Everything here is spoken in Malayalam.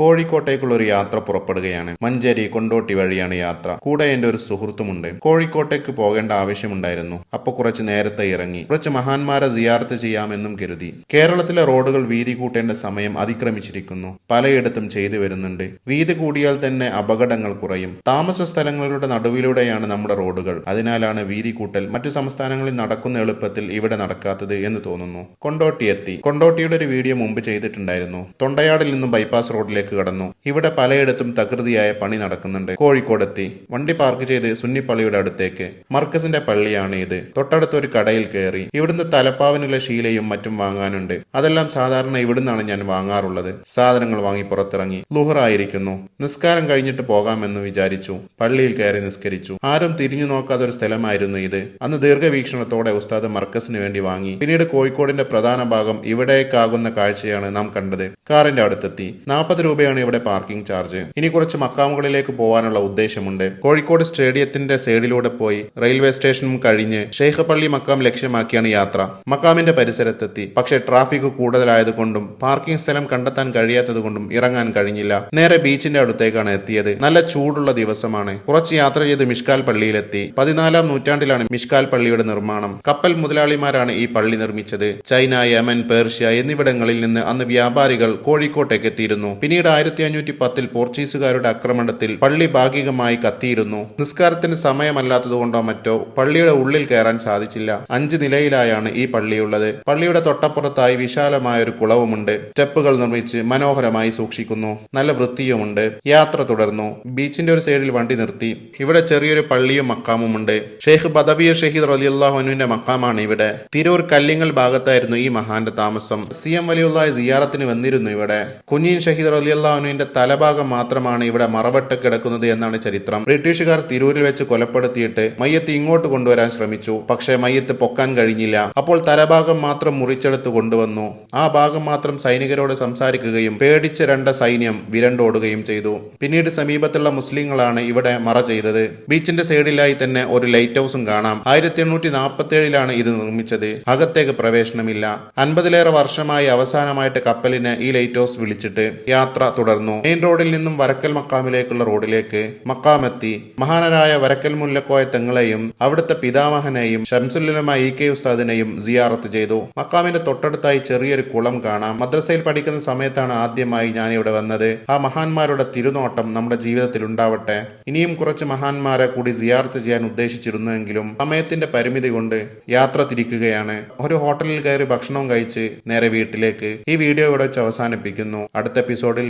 കോഴിക്കോട്ടേക്കുള്ള ഒരു യാത്ര പുറപ്പെടുകയാണ്. മഞ്ചേരി കൊണ്ടോട്ടി വഴിയാണ് യാത്ര. കൂടെ എന്റെ ഒരു സുഹൃത്തുമുണ്ട്. കോഴിക്കോട്ടേക്ക് പോകേണ്ട ആവശ്യമുണ്ടായിരുന്നു. അപ്പൊ കുറച്ച് നേരത്തെ ഇറങ്ങി. കുറച്ച് മഹാന്മാരെ സിയാർത്ത് ചെയ്യാമെന്നും കരുതി. കേരളത്തിലെ റോഡുകൾ വീതി കൂട്ടേണ്ട സമയം അതിക്രമിച്ചിരിക്കുന്നു. പലയിടത്തും ചെയ്തു വരുന്നുണ്ട്. വീതി കൂടിയാൽ തന്നെ അപകടങ്ങൾ കുറയും. താമസ സ്ഥലങ്ങളുടെ നടുവിലൂടെയാണ് നമ്മുടെ റോഡുകൾ. അതിനാലാണ് വീതി കൂട്ടൽ മറ്റു സംസ്ഥാനങ്ങളിൽ നടക്കുന്ന എളുപ്പത്തിൽ ഇവിടെ നടക്കാത്തത് എന്ന് തോന്നുന്നു. കൊണ്ടോട്ടി എത്തി. കൊണ്ടോട്ടിയുടെ ഒരു വീഡിയോ മുമ്പ് ചെയ്തിട്ടുണ്ടായിരുന്നു. തൊണ്ടയാടിൽ നിന്നും ബൈപ്പാസ് റോഡിലേക്ക് കടന്നു. ഇവിടെ പലയിടത്തും തകൃതിയായ പണി നടക്കുന്നുണ്ട്. കോഴിക്കോടെത്തി. വണ്ടി പാർക്ക് ചെയ്ത് സുന്നിപ്പള്ളിയുടെ അടുത്തേക്ക്. മർക്കസിന്റെ പള്ളിയാണ് ഇത്. തൊട്ടടുത്ത ഒരു കടയിൽ കയറി. ഇവിടുന്ന് തലപ്പാവിനുള്ള ശീലയും മറ്റും വാങ്ങാനുണ്ട്. അതെല്ലാം സാധാരണ ഇവിടുന്നാണ് ഞാൻ വാങ്ങാറുള്ളത്. സാധനങ്ങൾ വാങ്ങി പുറത്തിറങ്ങി. ലുഹറായിരിക്കുന്നു നിസ്കാരം കഴിഞ്ഞിട്ട് പോകാമെന്ന് വിചാരിച്ചു. പള്ളിയിൽ കയറി നിസ്കരിച്ചു. ആരും തിരിഞ്ഞു നോക്കാത്ത ഒരു സ്ഥലമായിരുന്നു ഇത്. അന്ന് ദീർഘവീക്ഷണത്തോടെ ഉസ്താദ് മർക്കസിന് വേണ്ടി വാങ്ങി. പിന്നീട് കോഴിക്കോടിന്റെ പ്രധാന ഭാഗം ഇവിടേക്കാകുന്ന കാഴ്ചയാണ് നാം കണ്ടത്. കാറിന്റെ അടുത്തെത്തി. നാൽപ്പത് രൂപയാണ് ഇവിടെ പാർക്കിംഗ് ചാർജ്. ഇനി കുറച്ച് മക്കാമുകളിലേക്ക് പോകാനുള്ള ഉദ്ദേശമുണ്ട്. കോഴിക്കോട് സ്റ്റേഡിയത്തിന്റെ സൈഡിലൂടെ പോയി റെയിൽവേ സ്റ്റേഷനും കഴിഞ്ഞ് ഷെയ്ഖപ്പള്ളി മക്കാം ലക്ഷ്യമാക്കിയാണ് യാത്ര. മക്കാമിന്റെ പരിസരത്തെത്തി. പക്ഷേ ട്രാഫിക് കൂടുതലായതുകൊണ്ടും പാർക്കിംഗ് സ്ഥലം കണ്ടെത്താൻ കഴിയാത്തതുകൊണ്ടും ഇറങ്ങാൻ കഴിഞ്ഞില്ല. നേരെ ബീച്ചിന്റെ അടുത്തേക്കാണ് എത്തിയത്. നല്ല ചൂടുള്ള ദിവസമാണ്. കുറച്ച് യാത്ര ചെയ്ത് മിഷ്കാൽ പള്ളിയിലെത്തി. പതിനാലാം നൂറ്റാണ്ടിലാണ് മിഷ്കാൽ പള്ളിയുടെ നിർമ്മാണം. കപ്പൽ മുതലാളിമാരാണ് ഈ പള്ളി നിർമ്മിച്ചത്. ചൈന യമൻ പേർഷ്യ എന്നിവിടങ്ങളിൽ നിന്ന് അന്ന് വ്യാപാരികൾ കോഴിക്കോട്ടേക്ക് എത്തിയിരുന്നു പിന്നീട് ആയിരത്തി അഞ്ഞൂറ്റി പത്തിൽ പോർച്ചുഗീസുകാരുടെ ആക്രമണത്തിൽ പള്ളി ഭാഗികമായി കത്തിയിരുന്നു. നിസ്കാരത്തിന് സമയമല്ലാത്തതുകൊണ്ടോ മറ്റോ പള്ളിയുടെ ഉള്ളിൽ കയറാൻ സാധിച്ചില്ല. അഞ്ച് നിലയിലായാണ് ഈ പള്ളിയുള്ളത്. പള്ളിയുടെ തൊട്ടപ്പുറത്തായി വിശാലമായ ഒരു കുളവുമുണ്ട്. സ്റ്റെപ്പുകൾ നിർമ്മിച്ച് മനോഹരമായി സൂക്ഷിക്കുന്നു. നല്ല വൃത്തിയുമുണ്ട്. യാത്ര തുടർന്നു. ബീച്ചിന്റെ ഒരു സൈഡിൽ വണ്ടി നിർത്തി. ഇവിടെ ചെറിയൊരു പള്ളിയും മക്കാമുമുണ്ട്. ഷെയ്ഖ് ബദബിയ ഷഹീദ് റലിയുല്ലാഹുനുവിന്റെ മക്കാമാണ് ഇവിടെ. തിരൂർ കല്ലിങ്ങൽ ഭാഗത്തായിരുന്നു ഈ മഹാന്റെ താമസം. സി എം വലിയുള്ള സിയാറത്തിന് വന്നിരുന്നു ഇവിടെ. കുഞ്ഞീൻ ഷഹീദ് റലിയുല്ലാഹുനുവിന്റെ തലഭാഗം മാത്രമാണ് ഇവിടെ മറവട്ട് കിടക്കുന്നത് എന്നാണ് ചരിത്രം. ബ്രിട്ടീഷുകാർ തിരൂരിൽ വെച്ച് കൊലപ്പെടുത്തിയിട്ട് മയ്യത്ത് ഇങ്ങോട്ട് കൊണ്ടുവരാൻ ശ്രമിച്ചു. പക്ഷേ മയ്യത്ത് പൊക്കാൻ കഴിഞ്ഞില്ല. അപ്പോൾ തലഭാഗം മാത്രം മുറിച്ചെടുത്ത് കൊണ്ടുവന്നു. ആ ഭാഗം മാത്രം സൈനികരോട് സംസാരിക്കുകയും പേടിച്ച രണ്ട സൈന്യം വിരണ്ടോടുകയും ചെയ്തു. പിന്നീട് സമീപത്തുള്ള മുസ്ലിങ്ങളാണ് ഇവിടെ മറ ചെയ്തത്. ബീച്ചിന്റെ സൈഡിലായി തന്നെ ഒരു ലൈറ്റ് ഹൗസും കാണാം. ആയിരത്തി എണ്ണൂറ്റി നാൽപ്പത്തി ഏഴിലാണ് ഇത് നിർമ്മിച്ചത്. അകത്തേക്ക് പ്രവേശനമില്ല. അൻപതിലേറെ വർഷമായി അവസാനമായിട്ട് കപ്പലിന് ഈ ലൈറ്റ് ഹൗസ് വിളിച്ചിട്ട് യാത്ര തുടർന്നു. മെയിൻ റോഡിൽ നിന്നും വരക്കൽ മക്കാമിലേക്കുള്ള റോഡിലേക്ക് മക്കാമെത്തി. മഹാനരായ വരക്കൽ മുല്ലക്കോയ തെങ്ങളെയും അവിടുത്തെ പിതാമഹനെയും ഷംസുല്ലുലമ ഇ കെ ഉസ്താദിനെയും സിയാറത്ത് ചെയ്തു. മക്കാമിന്റെ തൊട്ടടുത്തായി ചെറിയൊരു കുളം കാണാം. മദ്രസയിൽ പഠിക്കുന്ന സമയത്താണ് ആദ്യമായി ഞാൻ ഇവിടെ വന്നത്. ആ മഹാന്മാരുടെ തിരുനോട്ടം നമ്മുടെ ജീവിതത്തിൽ ഉണ്ടാവട്ടെ. ഇനിയും കുറച്ച് മഹാന്മാരെ കൂടി സിയാർത്ത് ചെയ്യാൻ ഉദ്ദേശിച്ചിരുന്നുവെങ്കിലും സമയത്തിന്റെ പരിമിതി കൊണ്ട് യാത്ര തിരിക്കുകയാണ്. ഒരു ഹോട്ടലിൽ കയറി ഭക്ഷണവും കഴിച്ച് നേരെ വീട്ടിലേക്ക്. ഈ വീഡിയോ ഇവിടെ വെച്ച് അവസാനിപ്പിക്കുന്നു. അടുത്ത എപ്പിസോഡിൽ